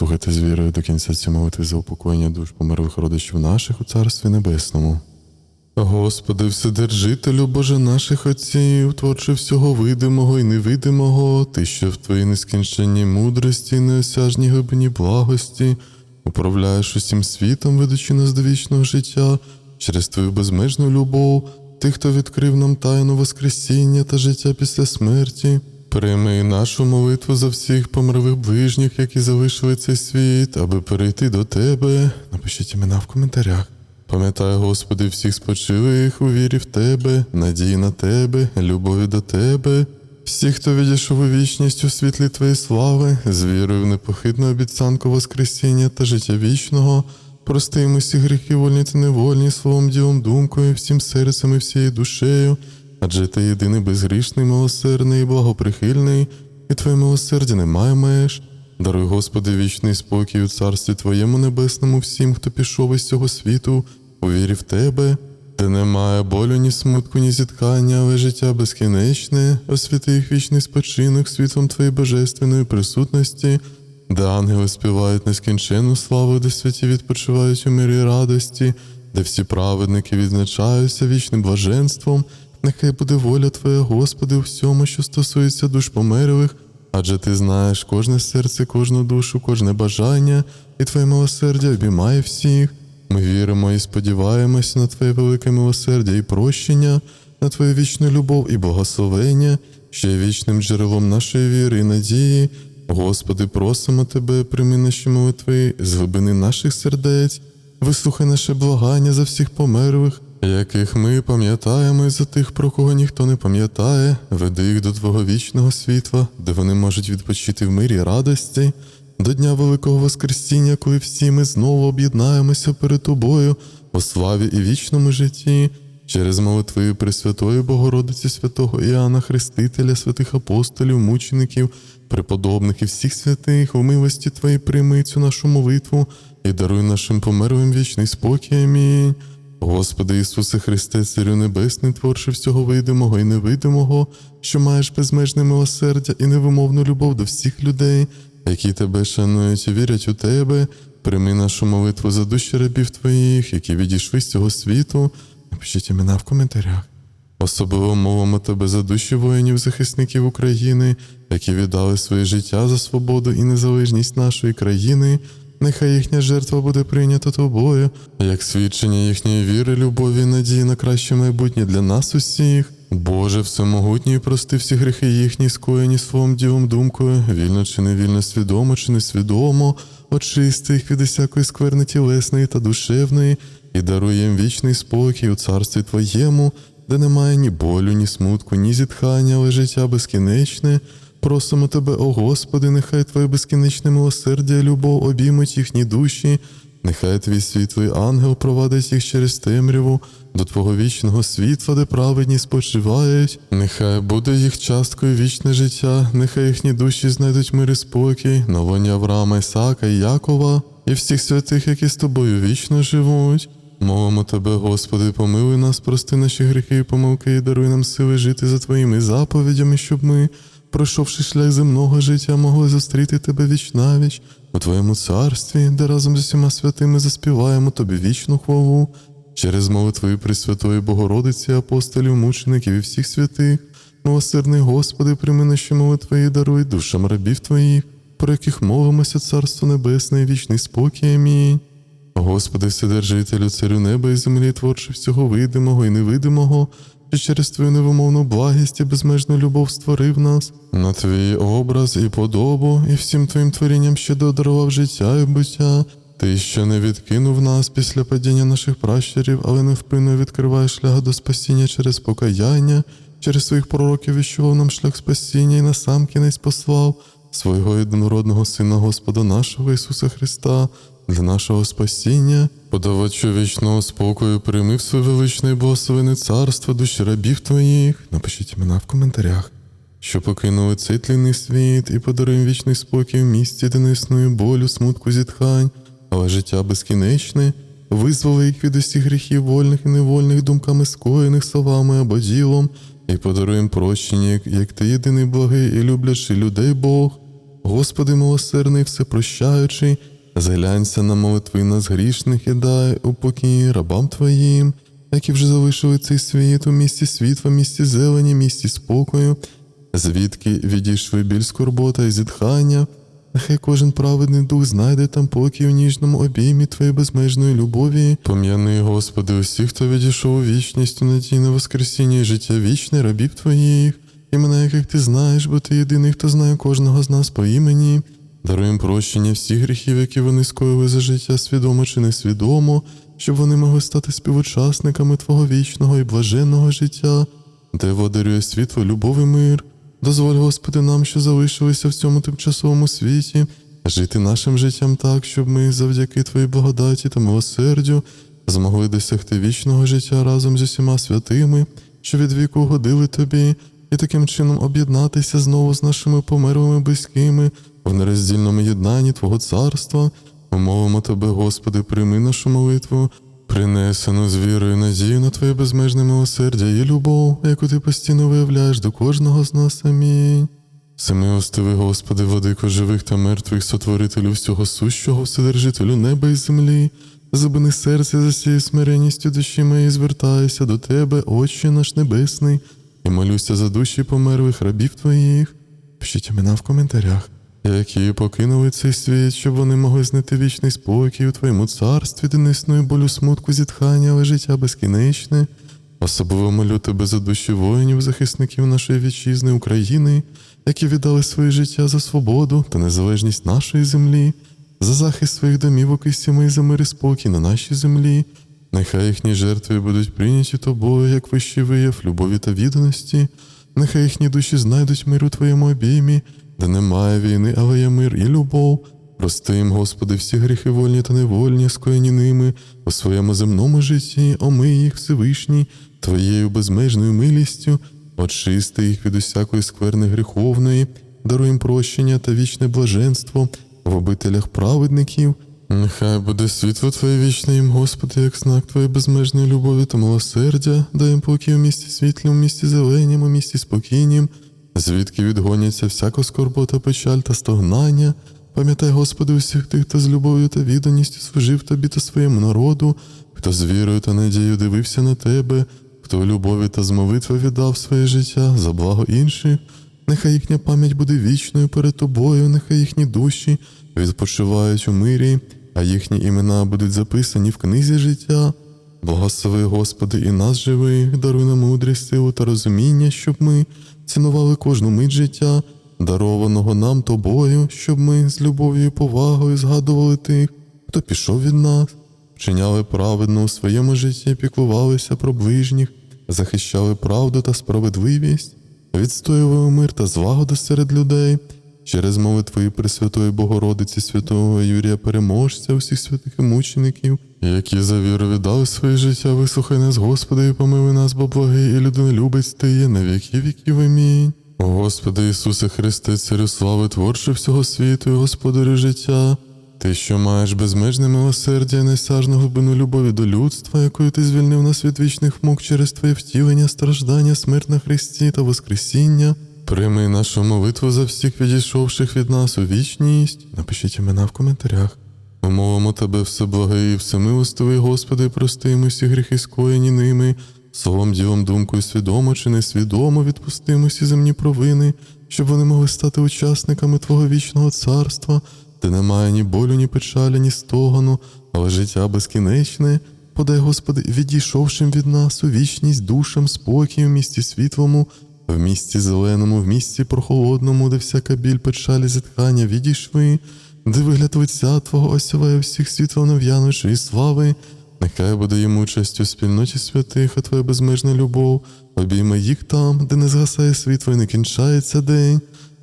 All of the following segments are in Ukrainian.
Слухайте з вірою до кінця ці молитви за упокоєння душ померлих родичів наших у Царстві Небесному. Господи, Вседержителю Боже наших отців, творче всього видимого і невидимого, Ти, що в Твоїй нескінченній мудрості і неосяжній глибині благості, управляєш усім світом, ведучи нас до вічного життя, через Твою безмежну любов, Ти, хто відкрив нам тайну Воскресіння та життя після смерті. Прийми нашу молитву за всіх померлих ближніх, які залишили цей світ, аби перейти до Тебе. Напишіть імена в коментарях. Пам'ятай, Господи, всіх спочилих у вірі в Тебе, надії на Тебе, любові до Тебе. Всіх, хто відійшов у вічність у світлі Твоєї слави, з вірою в непохитну обіцянку Воскресіння та життя вічного, прости їм усі гріхи, вольні та невольні, словом, ділом, думкою, всім серцем і всією душею, адже ти єдиний безгрішний, милосердний і благоприхильний, і Твоє милосердя немає меж. Даруй, Господи, вічний спокій у царстві Твоєму небесному всім, хто пішов із цього світу, у вірі в Тебе, де немає болю, ні смутку, ні зіткання, але життя безкінечне, освяти їх вічний спочинок світлом Твоєї божественної присутності, де ангели співають нескінченну славу, де святі відпочивають у мирі радості, де всі праведники відзначаються вічним блаженством. Нехай буде воля Твоя, Господи, у всьому, що стосується душ померлих, адже Ти знаєш кожне серце, кожну душу, кожне бажання, і Твоє милосердя обіймає всіх. Ми віримо і сподіваємося на Твоє велике милосердя і прощення, на Твою вічну любов і благословення, що є вічним джерелом нашої віри і надії. Господи, просимо Тебе, прийми наші молитви з глибини наших сердець, вислухай наше благання за всіх померлих, яких ми пам'ятаємо за тих, про кого ніхто не пам'ятає, веди їх до Твого вічного світла, де вони можуть відпочити в мирі радості, до Дня Великого Воскресіння, коли всі ми знову об'єднаємося перед Тобою у славі і вічному житті, через молитви Пресвятої Богородиці святого Іоанна Хрестителя, святих апостолів, мучеників, преподобних і всіх святих, у милості Твоїй прийми цю нашу молитву і даруй нашим померлим вічний спокій. Амінь. Господи Ісусе Христе, Царю Небесний, творче всього видимого і невидимого, що маєш безмежне милосердя і невимовну любов до всіх людей, які тебе шанують і вірять у Тебе, прийми нашу молитву за душі рабів Твоїх, які відійшли з цього світу. Напишіть імена в коментарях. Особливо мовимо тебе за душі воїнів, захисників України, які віддали своє життя за свободу і незалежність нашої країни. Нехай їхня жертва буде прийнята тобою, як свідчення їхньої віри, любові і надії на краще майбутнє для нас усіх. Боже, всемогутній, прости всі гріхи їхні, скоєні словом, ділом, думкою, вільно чи невільно, свідомо чи несвідомо, очисти їх від усякої скверни тілесної та душевної, і даруй їм вічний спокій у царстві Твоєму, де немає ні болю, ні смутку, ні зітхання, але життя безкінечне. Просимо Тебе, о Господи, нехай Твоє безкінечне милосердя і любов обіймуть їхні душі, нехай Твій світлий ангел провадить їх через темряву до Твого вічного світла, де праведні спочивають. Нехай буде їх часткою вічне життя, нехай їхні душі знайдуть мир і спокій, на Авраама, Ісака і Якова, і всіх святих, які з тобою вічно живуть. Мовимо Тебе, Господи, помилуй нас, прости наші гріхи і помилки, і даруй нам сили жити за Твоїми заповідями, щоб ми, пройшовши шлях земного життя, могли зустріти Тебе вічнавіч у Твоєму царстві, де разом з усіма святими заспіваємо Тобі вічну хвалу, через молитви Пресвятої Богородиці, апостолів, мучеників і всіх святих. Милосердний Господи, прийми наші молитви і даруй душам рабів Твоїх, про яких мовимося Царство Небесне і вічний спокій. Амінь. Господи, Вседержителю, царю неба і землі, творче всього видимого і невидимого, що через Твою невимовну благість і безмежну любов створив нас, на Твій образ і подобу, і всім Твоїм творінням ще додарував життя і буття. Ти, що не відкинув нас після падіння наших пращурів, але невпинно відкриваєш шлях до спасіння через покаяння, через своїх пророків віщував нам шлях спасіння і на сам кінець послав свого єдинородного Сина Господа нашого Ісуса Христа для нашого спасіння, подавачу вічного спокою, прийми в своє величне і благословене царство душі рабів твоїх. Напишіть імена в коментарях, що покинули цей тлінний світ і подаруємо вічний спокій в місті, де не існує болю, смутку, зітхань, але життя безкінечне. Визволи їх від усіх гріхів вольних і невольних думками скоєних словами або ділом, і подаруємо прощення, як ти єдиний благий і люблячий людей Бог. Господи милосердний, всепрощаючий, зглянься на молитви нас грішних і дай упокій рабам Твоїм, які вже залишили цей світ у місті світла, місті зелені, місті спокою, звідки відійшли біль скорбота і зітхання. Нехай кожен праведний дух знайде там покій у ніжному обіймі Твоєї безмежної любові. Пом'яни, Господи, усіх, хто відійшов у вічність у надій на воскресіння і життя вічне, рабів Твоїх, імена яких ти знаєш, бо ти єдиний, хто знає кожного з нас по імені. Даруємо прощення всіх гріхів, які вони скоїли за життя свідомо чи несвідомо, щоб вони могли стати співучасниками Твого вічного і блаженного життя, де водарює світло, любов і мир. Дозволь, Господи, нам, що залишилися в цьому тимчасовому світі, жити нашим життям так, щоб ми завдяки Твоїй благодаті та милосердю змогли досягти вічного життя разом з усіма святими, що від віку годили Тобі, і таким чином об'єднатися знову з нашими померлими близькими в нероздільному єднанні Твого царства. Ми молимо Тебе, Господи, прийми нашу молитву, принесену з вірою надію на Твоє безмежне милосердя і любов, яку ти постійно виявляєш до кожного з нас. Амінь. Всемилостивий Господи, владико живих та мертвих, сотворителю всього сущого, вседержителю неба і землі, зупини серце за цією смиренністю душі моєї, звертаюся до Тебе, Отче наш Небесний, і молюся за душі померлих рабів Твоїх. Пишіть імена в коментарях, які покинули цей світ, щоб вони могли знайти вічний спокій у Твоєму царстві, де не існує болю смутку, зітхання, але життя безкінечне. Особливо молю тебе за душі воїнів, захисників нашої вітчизни України, які віддали своє життя за свободу та незалежність нашої землі, за захист своїх домівок і сімей за мир і спокій на нашій землі. Нехай їхні жертви будуть прийняті тобою, як вищий вияв любові та відданості. Нехай їхні душі знайдуть мир у твоєму обіймі, де немає війни, але є мир і любов. Прости їм, Господи, всі гріхи вольні та невольні, скоєні ними у своєму земному житті, омий їх Всевишній, Твоєю безмежною милістю, очисти їх від усякої скверни гріховної, даруй їм прощення та вічне блаженство в обителях праведників. Нехай буде світло Твоє вічне їм, Господи, як знак Твоєї безмежної любові та милосердя, дай їм покій у місті світлім, у місті зеленім, у місті спокійнім, звідки відгоняться всяка скорбота, печаль та стогнання. Пам'ятай, Господи, усіх тих, хто з любов'ю та відданістю служив тобі та своєму народу, хто з вірою та надією дивився на тебе, хто в любові та з молитви віддав своє життя за благо інших. Нехай їхня пам'ять буде вічною перед тобою, нехай їхні душі відпочивають у мирі, а їхні імена будуть записані в книзі життя. Благослови, Господи, і нас живих, даруй нам мудрість, силу та розуміння, щоб ми цінували кожну мить життя, дарованого нам тобою, щоб ми з любов'ю і повагою згадували тих, хто пішов від нас, вчиняли праведно у своєму житті, піклувалися про ближніх, захищали правду та справедливість, відстоювали мир та злагоду серед людей. Через молитви Пресвятої Богородиці святого Юрія Переможця, усіх святих і мучеників, які за віру віддали своє життя, вислухай нас, Господи, і помили нас, бо благий і людинолюбець Ти є на віки віків. Амінь. О Господи Ісусе Христе, Царю слави, творче всього світу і Господарю життя, Ти, що маєш безмежне милосердя і несяжну глибину любові до людства, якою ти звільнив нас від вічних мук через Твоє втілення, страждання, смерть на Христі та Воскресіння. Прийми нашу молитву за всіх відійшовших від нас у вічність. Напишіть імена в коментарях. Ми молимо Тебе, всеблагий і всемилостивий, Господи, прости усі гріхи скоєні ними, словом, ділом, думкою, свідомо чи несвідомо відпусти їм усі земні провини, щоб вони могли стати учасниками Твого вічного царства, де немає ні болю, ні печалі, ні стогану, але життя безкінечне. Подай, Господи, відійшовшим від нас у вічність душам, спокій в місті світлому, в місті зеленому, в місті прохолодному, де всяка біль, печалі, зітхання відійшли, де вигляд лиця Твого осяває всіх світло нав'яночої слави, нехай буде їм участь у спільноті святих, а Твоя безмежна любов, обійме їх там, де не згасає світло і не кінчається день.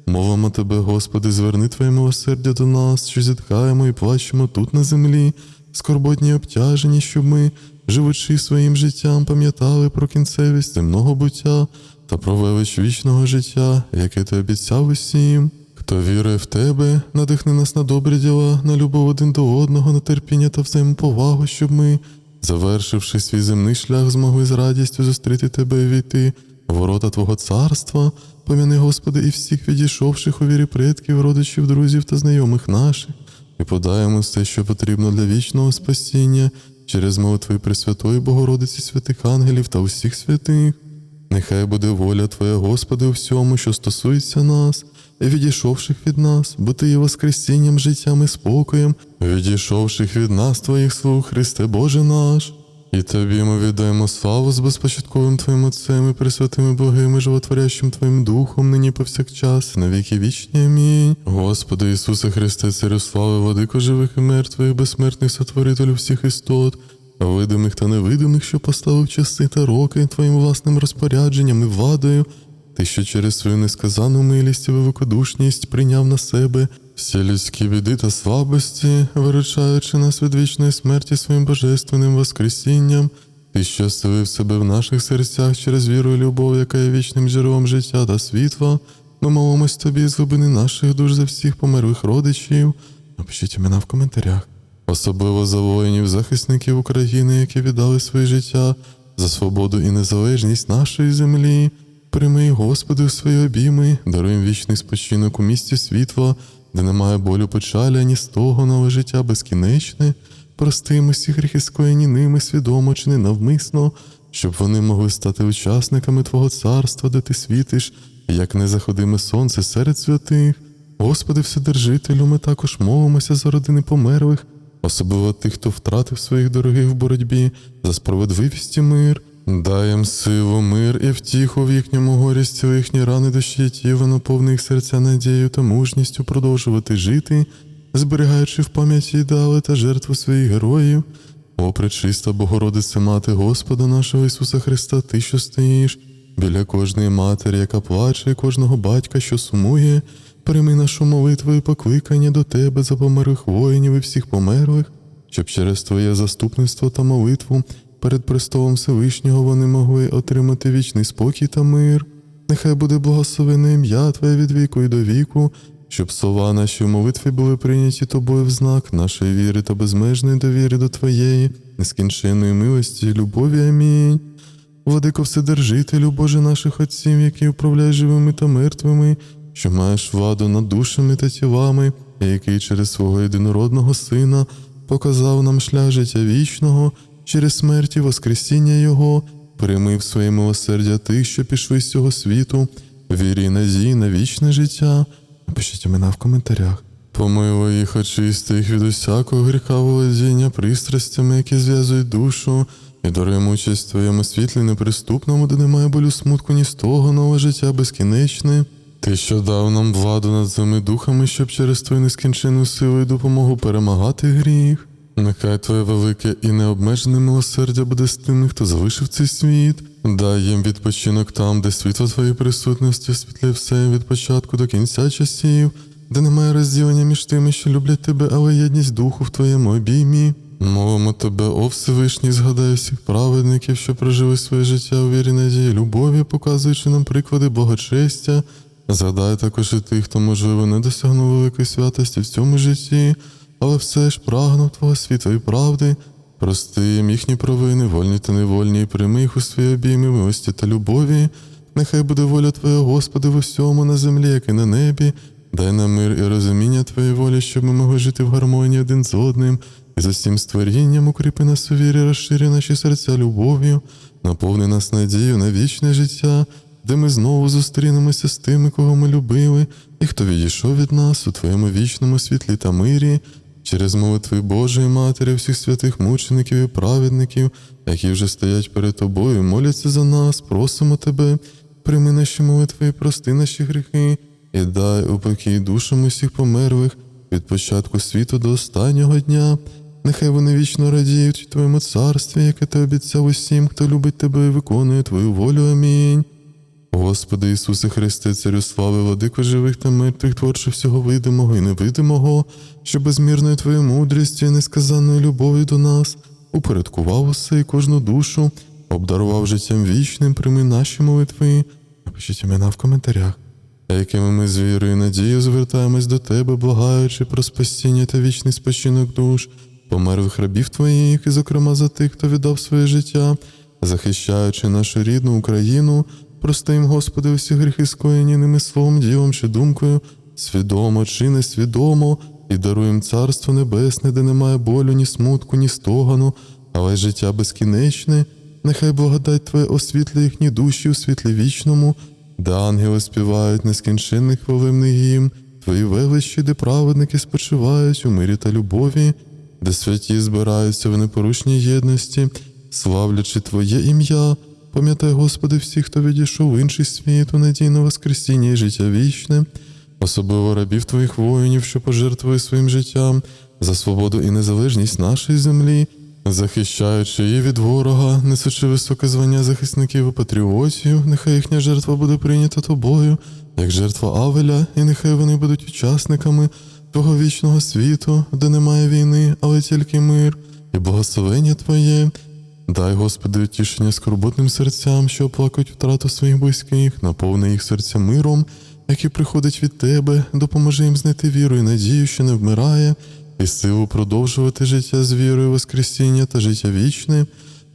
Молимо Тебе, Господи, зверни Твоє милосердя до нас, що зітхаємо і плачемо тут на землі, скорботні обтяжені, щоб ми, живучи своїм життям, пам'ятали про кінцевість земного буття та про велич вічного життя, яке ти обіцяв усім. Хто вірує в тебе, надихни нас на добрі діла, на любов один до одного, на терпіння та взаємоповагу, щоб ми, завершивши свій земний шлях, змогли з радістю зустріти тебе і війти в ворота Твого царства. Пом'яни, Господи, і всіх відійшовших у вірі предків, родичів, друзів та знайомих наших, і подаємо все, що потрібно для вічного спасіння через молитви Пресвятої Богородиці, святих ангелів та усіх святих. Нехай буде воля Твоя, Господи, у всьому, що стосується нас, і відійшовших від нас, бо Ти є воскресінням, життям і спокоєм, відійшовших від нас, Твоїх слуг, Христе Боже наш. І Тобі ми віддаємо славу з безпочатковим Твоїм Отцем і Богим і животворящим Твоїм Духом, нині повсякчас, і на віки вічні. Амінь. Господи Ісусе Христе, Царю слави, владико живих і мертвих, безсмертних сотворителю всіх істот, видимих та невидимих, що поставив часи та роки Твоїм власним розпорядженням і владою, Ти, що через свою несказану милість і великодушність прийняв на себе всі людські біди та слабості, виручаючи нас від вічної смерті своїм божественним воскресінням, Ти, що селив себе в наших серцях через віру і любов, яка є вічним джерелом життя та світла, ми молимось тобі з глибини наших душ за всіх померлих родичів. Напишіть імена в коментарях. Особливо за воїнів, захисників України, які віддали своє життя за свободу і незалежність нашої землі. Прийми, Господи, в свої обійми, даруй вічний спочинок у місті світла, де немає болю печалі, ані стогону, але життя безкінечне. Прости їм гріхи скоєні ними свідомо чи ненавмисно, щоб вони могли стати учасниками Твого царства, де ти світиш, як незаходиме сонце серед святих. Господи, Вседержителю, ми також молимося за родини померлих, особливо тих, хто втратив своїх дорогих в боротьбі за справедливість і мир. Дай їм силу, мир і втіху в їхньому горі зціли їхні рани душі і наповни їх серця надією та мужністю продовжувати жити, зберігаючи в пам'яті ідеали та жертву своїх героїв. О, пречиста Богородице Мати Господа нашого Ісуса Христа, Ти, що стоїш біля кожної матері, яка плаче, кожного батька, що сумує, прийми нашу молитву і покликання до Тебе за померлих воїнів і всіх померлих, щоб через Твоє заступництво та молитву перед престолом Всевишнього вони могли отримати вічний спокій та мир. Нехай буде благословене ім'я Твоє від віку і до віку, щоб слова наші в молитві були прийняті тобою в знак нашої віри та безмежної довіри до Твоєї, нескінченної милості і любові. Амінь. Владико Вседержителю, Боже наших отців, який управляє живими та мертвими, що маєш владу над душами та тілами, і який через свого єдинородного Сина показав нам шлях життя вічного, через смерть і воскресіння Його, прийми в своє милосердя тих, що пішли з цього світу, вірі і надії на вічне життя. Напишіть імена в коментарях. Помилуй їх, очисти їх від усякого гріха володіння пристрастями, які зв'язують душу, і даруємо участь в твоєму світлі неприступному, де немає болю смутку, ні стого, нове життя безкінечне. Ти, що дав нам владу над злими духами, щоб через твою нескінченну силу і допомогу перемагати гріх. Нехай Твоє велике і необмежене милосердя буде з тими, хто залишив цей світ. Дай їм відпочинок там, де світло Твоєї присутності світле все від початку до кінця часів, де немає розділення між тими, що люблять тебе, але єдність духу в Твоєму обіймі. Мовимо тебе, о Всевишній, згадай всіх праведників, що прожили своє життя у вірі надії, любові, показуючи нам приклади благочестя. Згадай також і тих, хто, можливо, не досягнув великої святості в цьому житті, але все ж прагнув Твого світла і правди. Прости їм їхні провини, вольні та невольні, і прийми їх у свої обійми, милості та любові. Нехай буде воля Твоя, Господи, в усьому на землі, як і на небі. Дай нам мир і розуміння Твоєї волі, щоб ми могли жити в гармонії один з одним, і з усім створінням укріпи нас у вірі, розширі наші серця любов'ю, наповни нас надією на вічне життя, де ми знову зустрінемося з тими, кого ми любили, і хто відійшов від нас у Твоєму вічному світлі та мирі, через молитви Божої Матері, всіх святих мучеників і праведників, які вже стоять перед Тобою, моляться за нас, просимо Тебе, прийми наші молитви і прости наші гріхи, і дай упокій душам усіх померлих від початку світу до останнього дня. Нехай вони вічно радіють Твоєму царстві, яке ти обіцяв усім, хто любить тебе і виконує Твою волю. Амінь. Господи Ісусе Христе, Царю слави, владико живих та мертвих, творче всього видимого і невидимого, що безмірною Твоєю мудрістю і несказанною любов'ю до нас упорядкував усе і кожну душу, обдарував життям вічним, прийми наші молитви. Напишіть імена в коментарях, якими ми з вірою і надією звертаємось до Тебе, благаючи про спасіння та вічний спочинок душ, померлих рабів Твоїх, і, зокрема, за тих, хто віддав своє життя, захищаючи нашу рідну Україну, Прости їм, Господи, усі гріхи скоєні ними словом, ділом чи думкою, свідомо чи несвідомо, і даруй їм царство небесне, де немає болю, ні смутку, ні стогану, але й життя безкінечне. Нехай благодать Твоя освітлює їхні душі у світлі вічному, де ангели співають нескінченний хвалебний гімн, Твої величі, де праведники спочивають у мирі та любові, де святі збираються в непорушній єдності, славлячи Твоє ім'я. Пам'ятай, Господи, всіх, хто відійшов в інший світ, у надій на Воскресіння і життя вічне, особливо рабів Твоїх воїнів, що пожертвує своїм життям за свободу і незалежність нашої землі, захищаючи її від ворога, несучи високе звання захисників і патріотів, нехай їхня жертва буде прийнята тобою, як жертва Авеля, і нехай вони будуть учасниками Твого вічного світу, де немає війни, але тільки мир, і благословення Твоє. Дай, Господи, утішення скорботним серцям, що оплакують втрату своїх близьких, наповни їх серця миром, який приходить від Тебе, допоможи їм знайти віру і надію, що не вмирає, і силу продовжувати життя з вірою, Воскресіння та життя вічне.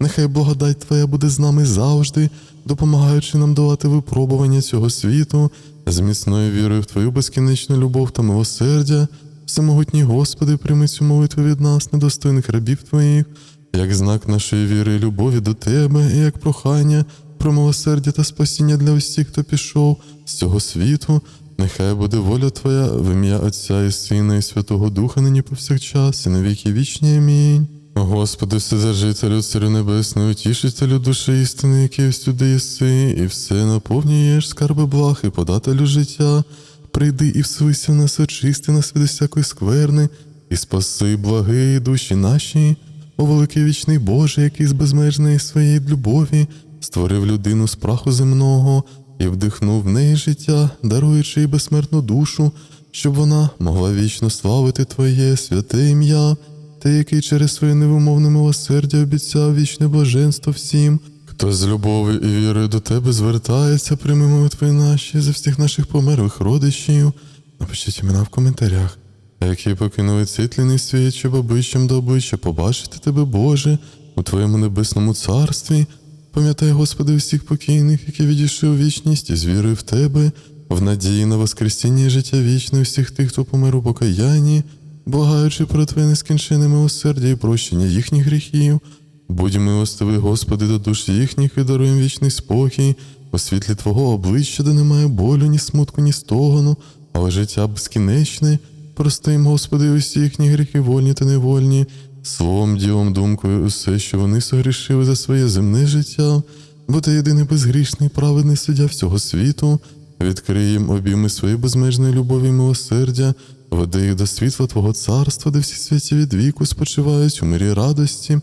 Нехай благодать Твоя буде з нами завжди, допомагаючи нам долати випробування цього світу, з міцною вірою в Твою безкінечну любов та милосердя. Всемогутній Господи, прийми цю молитву від нас, недостойних рабів Твоїх, як знак нашої віри і любові до Тебе, і як прохання про милосердя та спасіння для усіх, хто пішов з цього світу. Нехай буде воля Твоя в ім'я Отця і Сина, і Святого Духа, нині повсякчас, і на віки вічні. Амінь. Господи, Вседержителю, Царю Небесний, утішителю душі істини, який всюди єси, і все наповнюєш скарби благ і подателю життя. Прийди і вселися в нас, очисти нас від усякої скверни, і спаси благи душі наші, о великий вічний Боже, який з безмежної своєї любові створив людину з праху земного і вдихнув в неї життя, даруючи їй безсмертну душу, щоб вона могла вічно славити Твоє святе ім'я, Ти, який через своє невимовне милосердя обіцяв вічне блаженство всім, хто з любов'ю і вірою до Тебе звертається, прийми молитви наші за всіх наших померлих родичів. Напишіть імена в коментарях, які покинули цей тлінний світ, щоб обличчям до обличчя побачити Тебе, Боже, у Твоєму небесному царстві. Пам'ятай, Господи, всіх покійних, які відійшли у вічність і з вірою в Тебе, в надії на Воскресіння і життя вічне всіх тих, хто помер у покаянні, благаючи про Твоє нескінчене милосердя і прощення їхніх гріхів. Будь милостивий, Господи, до душ їхніх і даруй вічний спокій, у світлі Твого обличчя, де немає болю, ні смутку, ні стогону, але життя безкінечне. Прости їм, Господи, усі їхні гріхи вольні та невольні, словом, ділом, думкою, усе, що вони согрішили за своє земне життя, бо ти єдиний безгрішний, праведний суддя всього світу, відкрий їм обійми своєї безмежної любові і милосердя, веди їх до світла Твого царства, де всі святі від віку спочивають у мирі радості.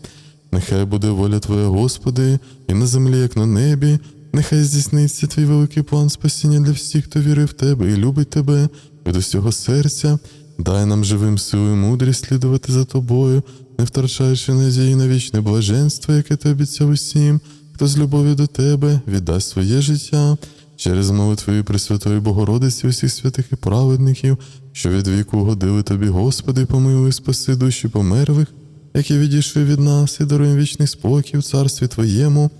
Нехай буде воля Твоя, Господи, і на землі, як на небі. Нехай здійсниться твій великий план спасіння для всіх, хто вірить в Тебе і любить Тебе від усього серця. Дай нам живим силу і мудрість слідувати за тобою, не втрачаючи надії на вічне блаженство, яке ти обіцяв усім, хто з любов'ю до тебе віддасть своє життя через молитвою Пресвятої Богородиці усіх святих і праведників, що від віку угодили тобі, Господи, помилуй, спаси душі померлих, які відійшли від нас, і даруй вічний спокій в царстві Твоєму,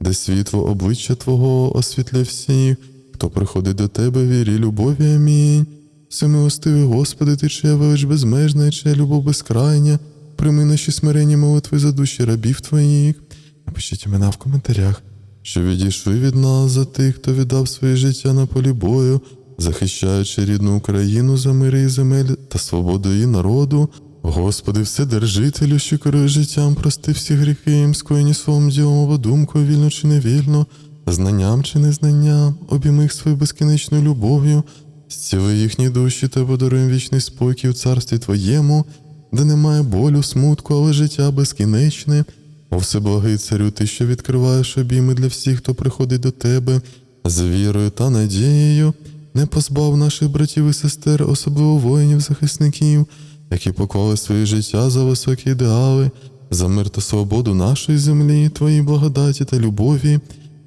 де світло обличчя Твого освітля всіх, хто приходить до Тебе вірі, любові. Амінь. Всемилостивий Господи, Ти чия велич безмежна, і чия любов безкрайня, прийми наші смиренні молитви за душі рабів Твоїх. Напишіть імена в коментарях, що відійшли від нас за тих, хто віддав своє життя на полі бою, захищаючи рідну Україну за мири і земель та свободу її народу. Господи, Вседержителю, що керує життям, прости всі гріхи їм, скоєні словом ділом або думкою, вільно чи невільно, знанням чи незнанням, обійми їх своєю безкінечною любов'ю, зціли їхні душі та подаруй вічний спокій в царстві Твоєму, де немає болю, смутку, але життя безкінечне. О всеблагий царю, ти, що відкриваєш обійми для всіх, хто приходить до тебе з вірою та надією, не позбав наших братів і сестер, особливо воїнів-захисників, які поклали своє життя за високі ідеали, за мир та свободу нашої землі, Твоїй благодаті та любові.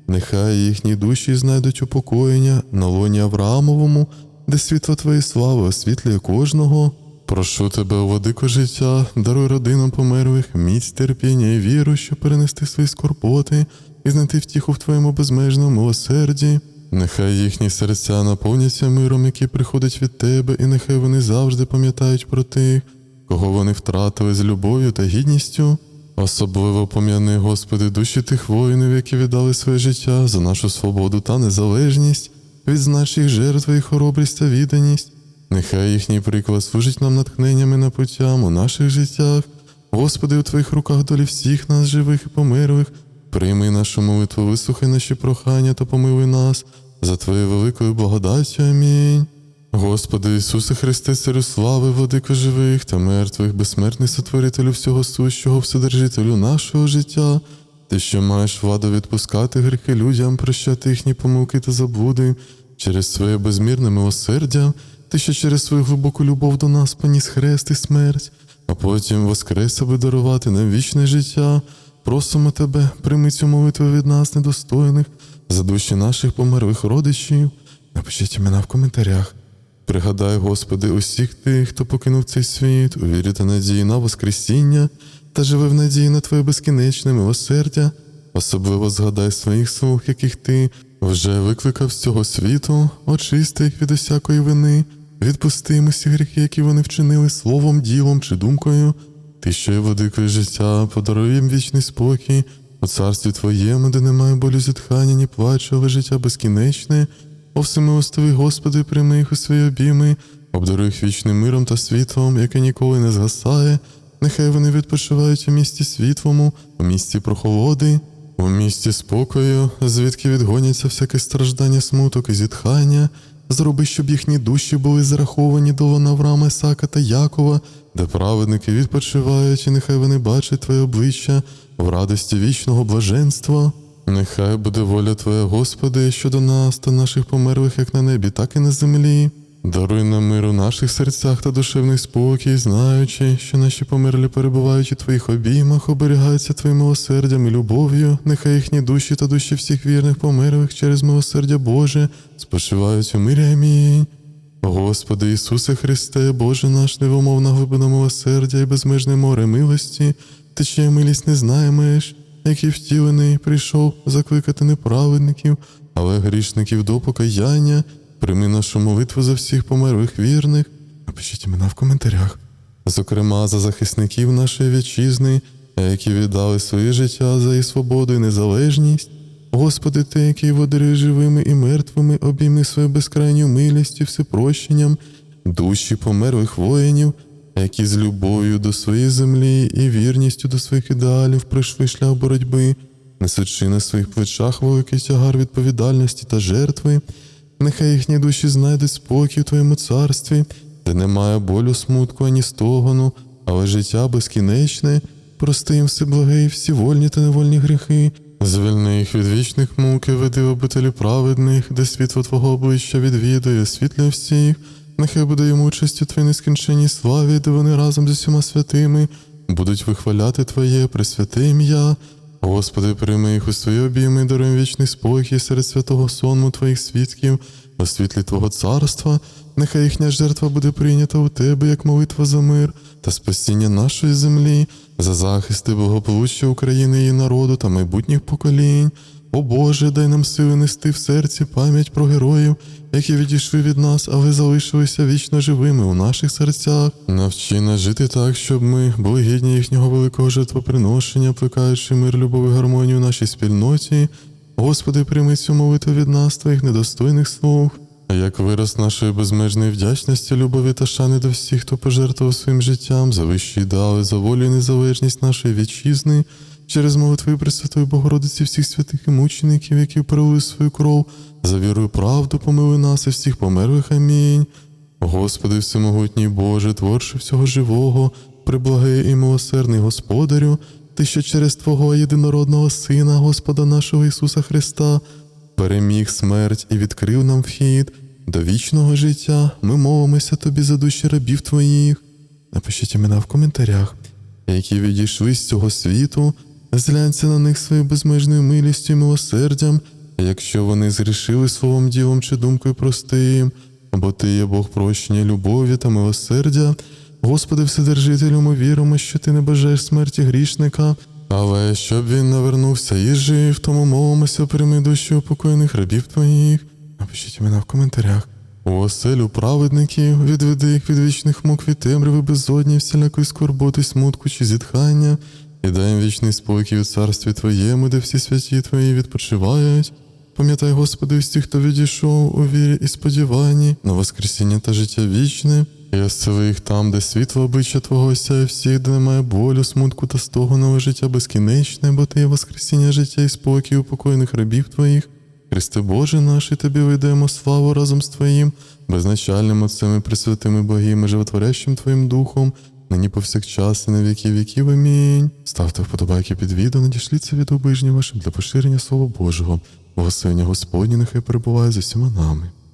Нехай їхні душі знайдуть упокоєння на лоні Авраамовому, де світло Твоєї слави освітлює кожного. Прошу тебе, у владико життя, даруй родинам померлих, міць терпіння і віру, щоб перенести свої скорботи, і знайти втіху в Твоєму безмежному милосерді. Нехай їхні серця наповняться миром, який приходить від Тебе, і нехай вони завжди пам'ятають про тих, кого вони втратили з любов'ю та гідністю. Особливо пом'яни, Господи, душі тих воїнів, які віддали своє життя за нашу свободу та незалежність, відзнач їх жертви і хоробрість та відданість. Нехай їхній приклад служить нам натхненням і напуттям у наших життях. Господи, у Твоїх руках долі всіх нас, живих і померлих. Прийми нашу молитву, вислухай наші прохання та помилуй нас за Твоєю великою благодаттю. Амінь. Господи Ісусе Христе, Царю слави, владико живих та мертвих, безсмертний сотворителю всього сущого, вседержителю нашого життя, ти, що маєш владу відпускати гріхи людям, прощати їхні помилки та заблуди через своє безмірне милосердя, ти, що через свою глибоку любов до нас поніс хрест і смерть, а потім воскрес, аби дарувати нам вічне життя. Просимо тебе, прийми цю молитву від нас, недостойних, за душі наших померлих родичів. Напишіть імена в коментарях. Пригадай, Господи, усіх тих, хто покинув цей світ, у вірі та надії на Воскресіння та живе в надії на Твоє безкінечне милосердя. Особливо згадай своїх слуг, яких ти вже викликав з цього світу, очисти їх від усякої вини, відпусти їм усі гріхи, які вони вчинили словом, ділом чи думкою. Ти, що є владикою життя, подаруй їм вічний спокій, у царстві Твоєму, де немає болю зітхання, ні плачу, але життя безкінечне. О всемилостивий Господи, прийми їх у свої обійми, обдаруй їх вічним миром та світлом, яке ніколи не згасає. Нехай вони відпочивають у місті світлому, у місті прохолоди, у місті спокою, звідки відгоняться всяке страждання, смуток і зітхання. Зроби, щоб їхні душі були зараховані до лона Авраама, Ісака та Якова, де праведники відпочивають, і нехай вони бачать Твоє обличчя в радості вічного блаженства. Нехай буде воля Твоя, Господи, щодо нас та наших померлих як на небі, так і на землі. Даруй нам мир у наших серцях та душевний спокій, знаючи, що наші померлі, перебувають у Твоїх обіймах, оберігаються Твоїм милосердям і любов'ю. Нехай їхні душі та душі всіх вірних померлих через милосердя Боже спочивають у мирі. Амінь. Господи Ісусе Христе, Боже наш, невимовна глибина милосердя і безмежне море милості, Ти чия милість не знаєш, який втілений прийшов закликати неправедників, але грішників до покаяння. Прийми нашу молитву за всіх померлих вірних. Напишіть імена в коментарях. Зокрема, за захисників нашої вітчизни, які віддали своє життя за її свободу і незалежність. Господи, Ти, який водери живими і мертвими, обійми свою безкрайню милість і всепрощенням, душі померлих воїнів, які з любов'ю до своєї землі і вірністю до своїх ідеалів пройшли шлях боротьби, несучи на своїх плечах великий тягар відповідальності та жертви. Нехай їхні душі знайдуть спокій в Твоєму царстві, де немає болю, смутку, ані стогону, але життя безкінечне, прости їм все благе і всі вольні та невольні гріхи, звільни їх від вічних мук і веди обителі праведних, де світло Твого обличчя відвідує, освітлює всіх. Нехай буде йому участю Твоїй нескінченній славі, де вони разом з усіма святими будуть вихваляти Твоє пресвяте ім'я. Господи, прийми їх у свої обійми, даруй вічний спокій серед святого сонму Твоїх свідків, у світлі Твого царства. Нехай їхня жертва буде прийнята у Тебе, як молитва за мир та спасіння нашої землі, за захисти благополуччя України, і народу та майбутніх поколінь. О Боже, дай нам сили нести в серці пам'ять про героїв, які відійшли від нас, але залишилися вічно живими у наших серцях. Навчи нас жити так, щоб ми були гідні їхнього великого жертвоприношення, плекаючи мир, любов і гармонію в нашій спільноті. Господи, прийми цю молитву від нас, твоїх недостойних слуг. А як вираз нашої безмежної вдячності, любові та шани до всіх, хто пожертвував своїм життям за вищі ідеали, за волю і незалежність нашої вітчизни, через молитви Пресвятої Богородиці всіх святих і мучеників, які пролили свою кров, за віру і правду помили нас і всіх померлих. Амінь. Господи, всемогутній Боже, творче всього живого, приблагий і милосердний Господарю, Ти, що через Твого єдинородного Сина, Господа нашого Ісуса Христа, переміг смерть і відкрив нам вхід до вічного життя. Ми мовимося Тобі за душі рабів Твоїх. Напишіть імена в коментарях, які відійшли з цього світу, зглянься на них своєю безмежною милістю і милосердям, якщо вони згрішили словом, ділом чи думкою прости їм, бо Ти є Бог прощення, любові та милосердя. Господи, Вседержителю, ми віримо, що Ти не бажаєш смерті грішника, Але щоб він навернувся і жив, тому молимося, прийми душі упокоєних рабів твоїх. Напишіть імена в коментарях. У оселю праведників відведи їх від вічних мук від темряви безодні, всілякої скорботи, смутку чи зітхання, і дай їм вічний спокій у царстві Твоєму, де всі святі Твої відпочивають. Пам'ятай, Господи, всіх, хто відійшов у вірі і сподіванні на Воскресіння та життя вічне, і осели їх там, де світло обличчя Твого сяє всіх, де немає болю, смутку та стогонове життя безкінечне, бо Ти є Воскресіння життя і спокій упокоєних рабів Твоїх. Христе Боже наш, і Тобі вийдемо славу разом з Твоїм, безначальним Отцем і Пресвятим і Богим, і животворящим Твоїм Духом, нині повсякчас і на віки віків. Амінь. Ставте вподобайки під відео, надішліться від обижні вашим для поширення Слова Божого. Благословення Господні нехай перебуває з усіма нами.